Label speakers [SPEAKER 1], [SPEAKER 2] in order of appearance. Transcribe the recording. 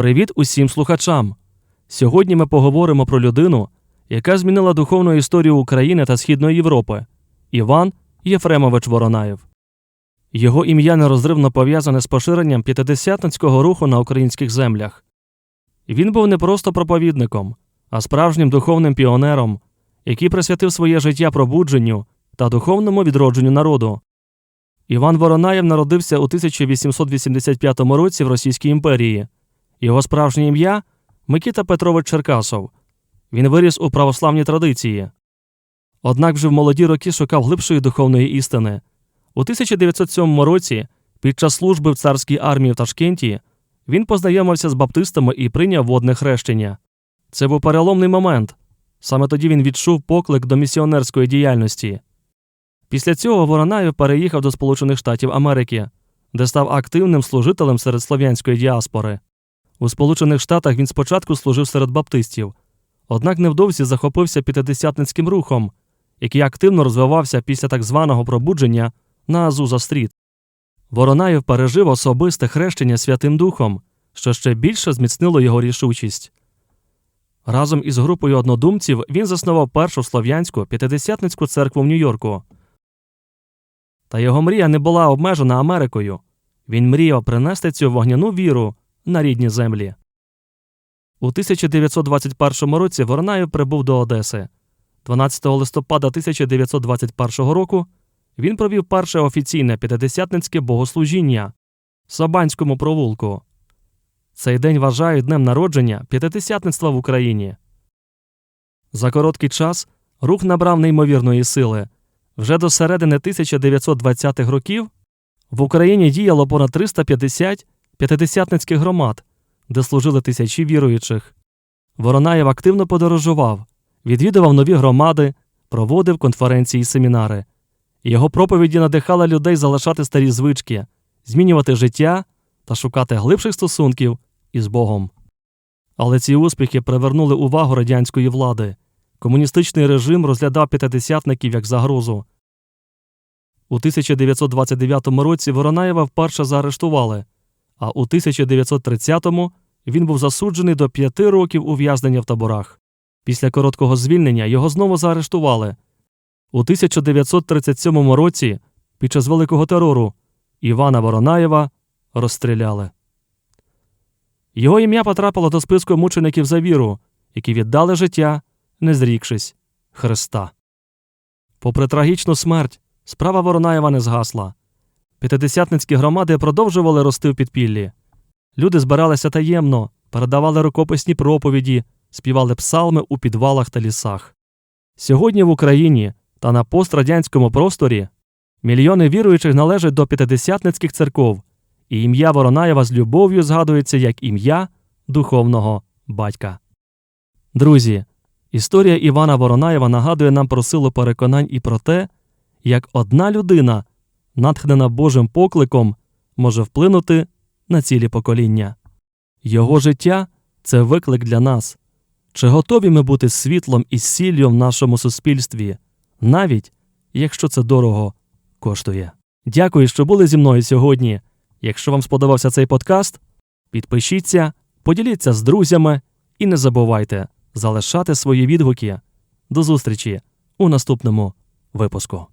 [SPEAKER 1] Привіт усім слухачам! Сьогодні ми поговоримо про людину, яка змінила духовну історію України та Східної Європи Іван Єфремович Воронаєв. Його ім'я нерозривно пов'язане з поширенням п'ятидесятницького руху на українських землях. Він був не просто проповідником, а справжнім духовним піонером, який присвятив своє життя пробудженню та духовному відродженню народу. Іван Воронаєв народився у 1885 році в Російській імперії. Його справжнє ім'я Микита Петрович Черкасов. Він виріс у православній традиції. Однак вже в молоді роки шукав глибшої духовної істини. У 1907 році, під час служби в царській армії в Ташкенті, він познайомився з баптистами і прийняв водне хрещення. Це був переломний момент. Саме тоді він відчув поклик до місіонерської діяльності. Після цього Воронаєв переїхав до Сполучених Штатів Америки, де став активним служителем серед слов'янської діаспори. У Сполучених Штатах він спочатку служив серед баптистів, однак невдовзі захопився п'ятидесятницьким рухом, який активно розвивався після так званого пробудження на Азуза Стріт. Воронаєв пережив особисте хрещення Святим Духом, що ще більше зміцнило його рішучість. Разом із групою однодумців він заснував першу слов'янську п'ятидесятницьку церкву в Нью-Йорку. Та його мрія не була обмежена Америкою. Він мріяв принести цю вогняну віру на рідні землі. У 1921 році Воронаєв прибув до Одеси. 12 листопада 1921 року він провів перше офіційне п'ятидесятницьке богослужіння в Сабанському провулку. Цей день вважають днем народження п'ятидесятництва в Україні. За короткий час рух набрав неймовірної сили. Вже до середини 1920-х років в Україні діяло понад 350 п'ятидесятницьких громад, де служили тисячі віруючих. Воронаєв активно подорожував, відвідував нові громади, проводив конференції і семінари. Його проповіді надихали людей залишати старі звички, змінювати життя та шукати глибших стосунків із Богом. Але ці успіхи привернули увагу радянської влади. Комуністичний режим розглядав п'ятидесятників як загрозу. У 1929 році Воронаєва вперше заарештували, а у 1930-му він був засуджений до п'яти років ув'язнення в таборах. Після короткого звільнення його знову заарештували. У 1937 році, під час Великого терору, Івана Воронаєва розстріляли. Його ім'я потрапило до списку мучеників за віру, які віддали життя, не зрікшись Христа. Попри трагічну смерть, справа Воронаєва не згасла. П'ятидесятницькі громади продовжували рости в підпіллі. Люди збиралися таємно, передавали рукописні проповіді, співали псалми у підвалах та лісах. Сьогодні в Україні та на пострадянському просторі мільйони віруючих належать до п'ятидесятницьких церков, і ім'я Воронаєва з любов'ю згадується як ім'я духовного батька. Друзі, історія Івана Воронаєва нагадує нам про силу переконань і про те, як одна людина, натхнена Божим покликом, може вплинути на цілі покоління. Його життя це виклик для нас. Чи готові ми бути світлом і сіллю в нашому суспільстві, навіть якщо це дорого коштує? Дякую, що були зі мною сьогодні. Якщо вам сподобався цей подкаст, підпишіться, поділіться з друзями і не забувайте залишати свої відгуки. До зустрічі у наступному випуску.